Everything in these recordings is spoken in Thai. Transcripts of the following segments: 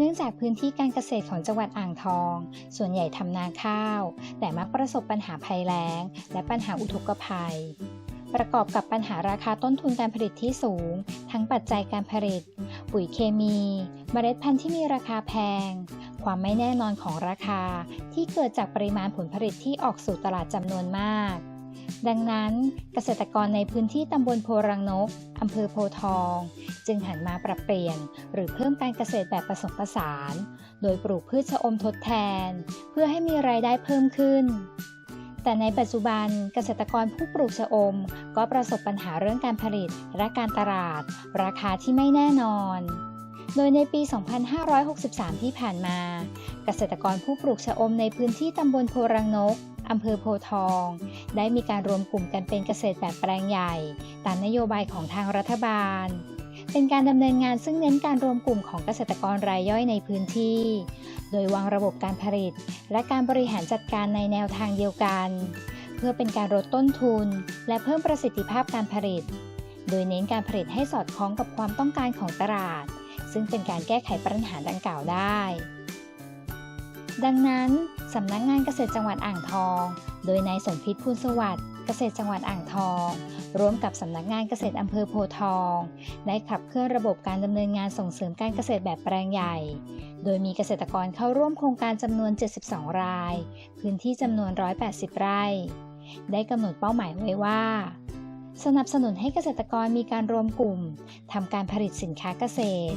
นื่องจากพื้นที่การเกษตรของจังหวัดอ่างทอง ส่วนใหญ่ทำนาข้าว แต่มักประสบปัญหาภัยแล้ง และปัญหาอุทกภัย ประกอบกับปัญหาราคาต้นทุนการผลิตที่สูง ทั้งปัจจัยการผลิต ปุ๋ยเคมี เมล็ดพันธุ์ที่มีราคาแพง ความไม่แน่นอนของราคาที่เกิดจากปริมาณผลผลิตที่ออกสู่ตลาดจำนวนมาก ดังนั้นเกษตรกรในพื้นที่ตำบลโพรังนกอำเภอโพทอง จึงหันมาปรับเปลี่ยน หรือเพิ่มการเกษตรแบบผสมผสาน โดยปลูกพืชชะอมทดแทน เพื่อให้มีรายได้เพิ่มขึ้น แต่ในปัจจุบันเกษตรกรผู้ปลูกชะอม ก็ประสบปัญหาเรื่องการผลิตและการตลาด ราคาที่ไม่แน่นอนโดยในปี 2563 ที่ผ่านมา เกษตรกรผู้ปลูกชะอมในพื้นที่ตำบลโพรังนก อำเภอโพทอง ได้มีการรวมกลุ่มกันเป็นเกษตรแบบแปลงใหญ่ ตามนโยบายของทางรัฐบาล เป็นการดำเนินงานซึ่งเน้นการรวมกลุ่มของเกษตรกรรายย่อยในพื้นที่ โดยวางระบบการผลิต และการบริหารจัดการในแนวทางเดียวกัน เพื่อเป็นการลดต้นทุน และเพิ่มประสิทธิภาพการผลิต โดยเน้นการผลิตให้สอดคล้องกับความต้องการของตลาด ซึ่งเป็นการแก้ไขปัญหาดังกล่าวได้ ดังนั้นสำนักงานเกษตรจังหวัดอ่างทอง โดยนายสมพิษพูลสวัสดิ์เกษตรจังหวัดอ่างทอง ร่วมกับสำนักงานเกษตรอำเภอโพทอง ได้ขับเคลื่อนระบบการดำเนินงานส่งเสริมการเกษตรแบบแปลงใหญ่ โดยมีเกษตรกรเข้าร่วมโครงการจำนวน 72 ราย พื้นที่จำนวน 180 ไร่ ได้กำหนดเป้าหมายไว้ว่า สนับสนุนให้เกษตรกรมีการรวมกลุ่มทำการผลิตสินค้าเกษตร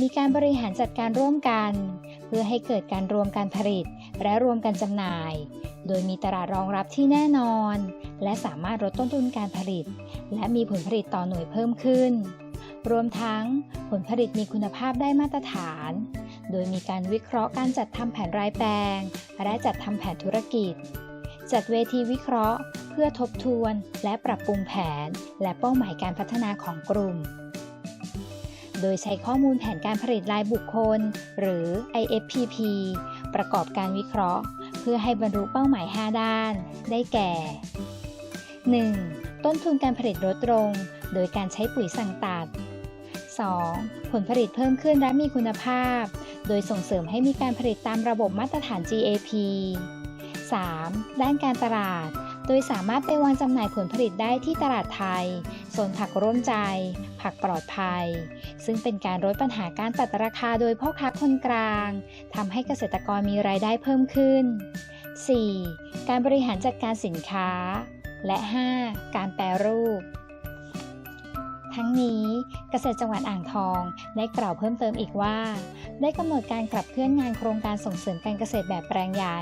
มีการบริหารจัดการร่วมกัน เพื่อให้เกิดการรวมการผลิต และรวมกันจำหน่าย โดยมีตลาดรองรับที่แน่นอน และสามารถลดต้นทุนการผลิต และมีผลผลิตต่อหน่วยเพิ่มขึ้น รวมทั้งผลผลิตมีคุณภาพได้มาตรฐาน โดยมีการวิเคราะห์การจัดทำแผนรายแปลง และจัดทำแผนธุรกิจ จัดเวทีวิเคราะห์ เพื่อทบทวน และปรับปรุงแผน และเป้าหมายการพัฒนาของกลุ่ม โดยใช้ข้อมูลแผนการผลิตรายบุคคล หรือ IFPP ประกอบการวิเคราะห์ เพื่อให้บรรลุเป้าหมาย 5 ด้าน ได้แก่ 1. ต้นทุนการผลิตลดลง โดยการใช้ปุ๋ยสั่งตัด 2. ผลผลิตเพิ่มขึ้นและมีคุณภาพ โดยส่งเสริมให้มีการผลิตตามระบบมาตรฐาน GAP 3. ด้านการตลาด โดยสามารถไปวางจำหน่ายผลผลิตได้ที่ตลาดไทยโซนผักร่วมใจ ผักปลอดภัย ซึ่งเป็นการลดปัญหาการตัดราคาโดยพ่อค้าคนกลางทำให้เกษตรกรมีรายได้เพิ่มขึ้น 4. การบริหารจัดการสินค้า และ 5. การแปรรูป ทั้งนี้เกษตรจังหวัดอ่างทองได้กล่าวเพิ่มเติมอีกว่า ได้กำหนดการขับเคลื่อนงานโครงการส่งเสริมการเกษตรแบบแปลงใหญ่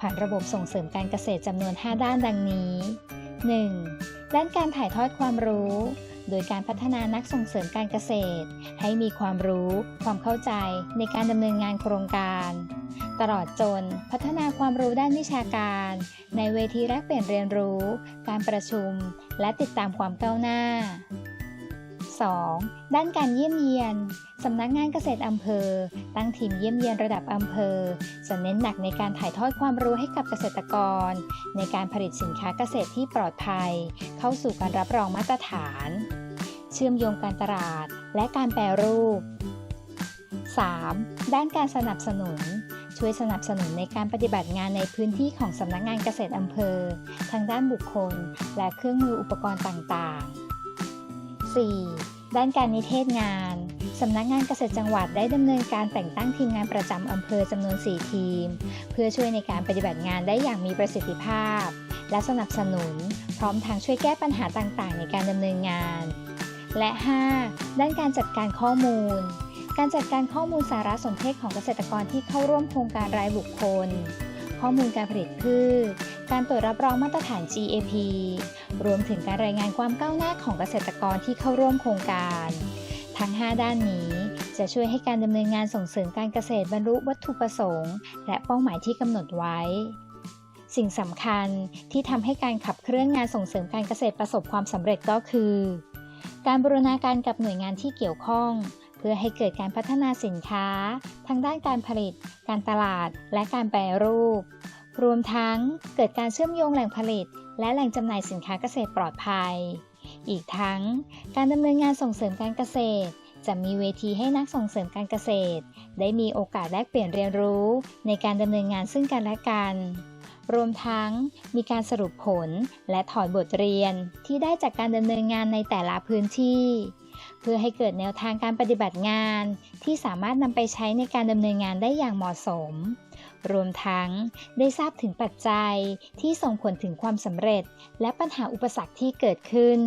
ผ่านระบบส่งเสริมการเกษตรจำนวน 5 ด้านดังนี้ 1. ด้านการถ่ายทอดความรู้ โดยการพัฒนานักส่งเสริมการเกษตร ให้มีความรู้ ความเข้าใจในการดำเนินงานโครงการ ตลอดจนพัฒนาความรู้ด้านวิชาการ ในเวทีแลกเปลี่ยนเรียนรู้ การประชุม และติดตามความก้าวหน้า 2. ด้านการเยี่ยมเยียน สำนักงานเกษตรอำเภอ ตั้งทีมเยี่ยมเยียนระดับอำเภอจะเน้นหนักในการถ่ายทอดความรู้ให้กับเกษตรกร ในการผลิตสินค้าเกษตรที่ปลอดภัย เข้าสู่การรับรองมาตรฐาน เชื่อมโยงการตลาด และการแปรรูป 3. ด้านการสนับสนุน ช่วยสนับสนุนในการปฏิบัติงานในพื้นที่ของสำนักงานเกษตรอำเภอ ทางด้านบุคคล และเครื่องมืออุปกรณ์ต่าง ๆ 4. ด้านการนิเทศงาน สำนักงานเกษตรจังหวัดได้ดำเนินการแต่งตั้งทีมงานประจำอำเภอจำนวน 4 ทีม เพื่อช่วยในการปฏิบัติงานได้อย่างมีประสิทธิภาพ และสนับสนุน พร้อมทางช่วยแก้ปัญหาต่างๆ ในการดำเนินงาน และ 5. ด้านการจัดการข้อมูล การจัดการข้อมูลสารสนเทศของเกษตรกรที่เข้าร่วมโครงการรายบุคคล ข้อมูลการผลิตพืชการตรวจรับรองมาตรฐาน GAP รวมถึงการรายงานความก้าวหน้าของเกษตรกรที่เข้าร่วมโครงการ ทั้ง 5 ด้านนี้จะช่วยให้การดำเนินงานส่งเสริมการเกษตรบรรลุวัตถุประสงค์ และเป้าหมายที่กำหนดไว้ สิ่งสำคัญที่ทำให้การขับเคลื่อนงานส่งเสริมการเกษตรประสบความสำเร็จก็คือ การบรูรณาการกับหน่วยงานที่เกี่ยวข้อง เพื่อให้เกิดการพัฒนาสินค้าทั้งด้านการผลิต การตลาด และการแปรรูป รวมทั้งเกิดการเชื่อมโยงแหล่งผลิต และแหล่งจำหน่ายสินค้าเกษตรปลอดภัย อีกทั้งการดำเนินงานส่งเสริมการเกษตร จะมีเวทีให้นักส่งเสริมการเกษตร ได้มีโอกาสแลกเปลี่ยนเรียนรู้ ในการดำเนินงานซึ่งกันและกัน รวมทั้งมีการสรุปผลและถอดบทเรียนที่ได้จากการดำเนินงานในแต่ละพื้นที่ เพื่อให้เกิดแนวทางการปฏิบัติงานที่สามารถนำไปใช้ในการดำเนินงานได้อย่างเหมาะสม รวมทั้งได้ทราบถึงปัจจัยที่ส่งผลถึงความสำเร็จ และปัญหาอุปสรรคที่เกิดขึ้น